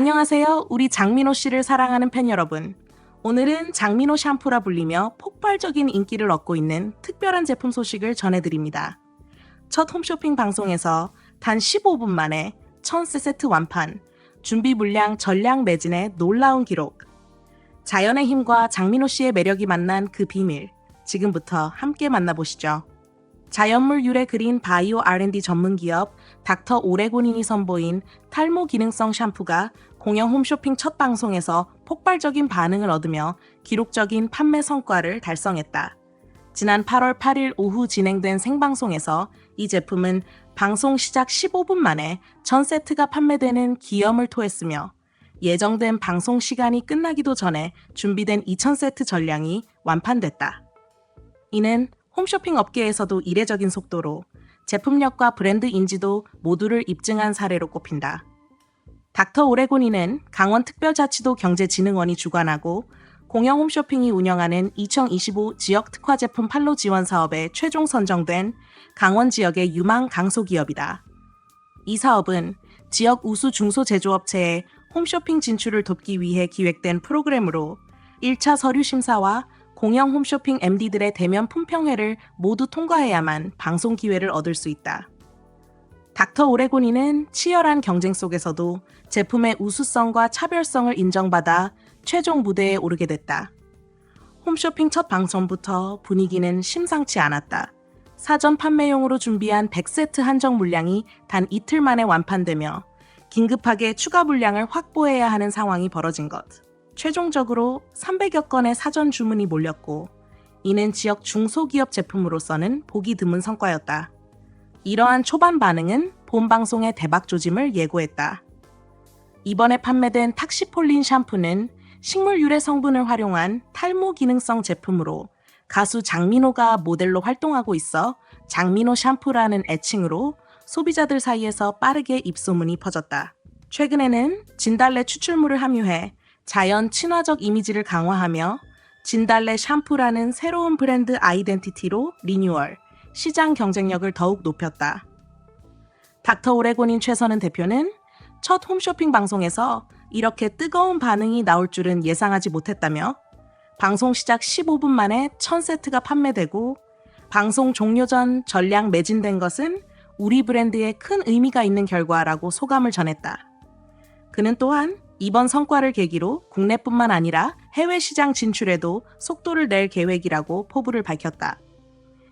안녕하세요. 우리 장민호 씨를 사랑하는 팬 여러분. 오늘은 장민호 샴푸라 불리며 폭발적인 인기를 얻고 있는 특별한 제품 소식을 전해드립니다. 첫 홈쇼핑 방송에서 단 15분 만에 1000세 세트 완판, 준비 물량 전량 매진의 놀라운 기록. 자연의 힘과 장민호 씨의 매력이 만난 그 비밀. 지금부터 함께 만나보시죠. 자연물 유래 그린 바이오 R&D 전문 기업 닥터 오레곤인이 선보인 탈모 기능성 샴푸가 공영 홈쇼핑 첫 방송에서 폭발적인 반응을 얻으며 기록적인 판매 성과를 달성했다. 지난 8월 8일 오후 진행된 생방송에서 이 제품은 방송 시작 15분 만에 전 세트가 판매되는 기염을 토했으며 예정된 방송 시간이 끝나기도 전에 준비된 2000세트 전량이 완판됐다. 이는 홈쇼핑 업계에서도 이례적인 속도로 제품력과 브랜드 인지도 모두를 입증한 사례로 꼽힌다. 닥터 오레곤이는 강원특별자치도 경제진흥원이 주관하고 공영 홈쇼핑이 운영하는 2025 지역 특화 제품 판로 지원 사업에 최종 선정된 강원 지역의 유망 강소기업이다. 이 사업은 지역 우수 중소 제조업체의 홈쇼핑 진출을 돕기 위해 기획된 프로그램으로 1차 서류 심사와 공영 홈쇼핑 MD들의 대면 품평회를 모두 통과해야만 방송 기회를 얻을 수 있다. 닥터 오레곤이는 치열한 경쟁 속에서도 제품의 우수성과 차별성을 인정받아 최종 무대에 오르게 됐다. 홈쇼핑 첫 방송부터 분위기는 심상치 않았다. 사전 판매용으로 준비한 100세트 한정 물량이 단 이틀 만에 완판되며 긴급하게 추가 물량을 확보해야 하는 상황이 벌어진 것. 최종적으로 300여 건의 사전 주문이 몰렸고 이는 지역 중소기업 제품으로서는 보기 드문 성과였다. 이러한 초반 반응은 본 방송의 대박 조짐을 예고했다. 이번에 판매된 탁시폴린 샴푸는 식물 유래 성분을 활용한 탈모 기능성 제품으로 가수 장민호가 모델로 활동하고 있어 장민호 샴푸라는 애칭으로 소비자들 사이에서 빠르게 입소문이 퍼졌다. 최근에는 진달래 추출물을 함유해 자연 친화적 이미지를 강화하며 진달래 샴푸라는 새로운 브랜드 아이덴티티로 리뉴얼, 시장 경쟁력을 더욱 높였다. 닥터 오레곤인 최선은 대표는 첫 홈쇼핑 방송에서 이렇게 뜨거운 반응이 나올 줄은 예상하지 못했다며 방송 시작 15분 만에 1000세트가 판매되고 방송 종료 전 전량 매진된 것은 우리 브랜드에 큰 의미가 있는 결과라고 소감을 전했다. 그는 또한 이번 성과를 계기로 국내뿐만 아니라 해외 시장 진출에도 속도를 낼 계획이라고 포부를 밝혔다.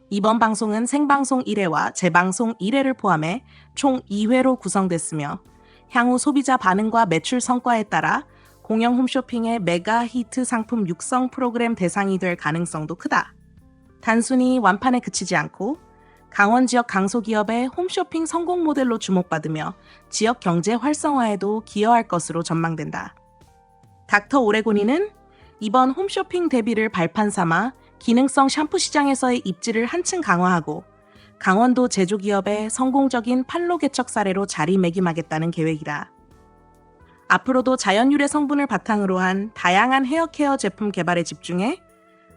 이번 방송은 생방송 1회와 재방송 1회를 포함해 총 2회로 구성됐으며 향후 소비자 반응과 매출 성과에 따라 공영 홈쇼핑의 메가 히트 상품 육성 프로그램 대상이 될 가능성도 크다. 단순히 완판에 그치지 않고 강원 지역 강소기업의 홈쇼핑 성공 모델로 주목받으며 지역 경제 활성화에도 기여할 것으로 전망된다. 닥터 오레곤이는 이번 홈쇼핑 데뷔를 발판 삼아 기능성 샴푸 시장에서의 입지를 한층 강화하고 강원도 제조기업의 성공적인 판로 개척 사례로 자리매김하겠다는 계획이다. 앞으로도 자연 유래 성분을 바탕으로 한 다양한 헤어케어 제품 개발에 집중해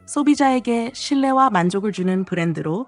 소비자에게 신뢰와 만족을 주는 브랜드로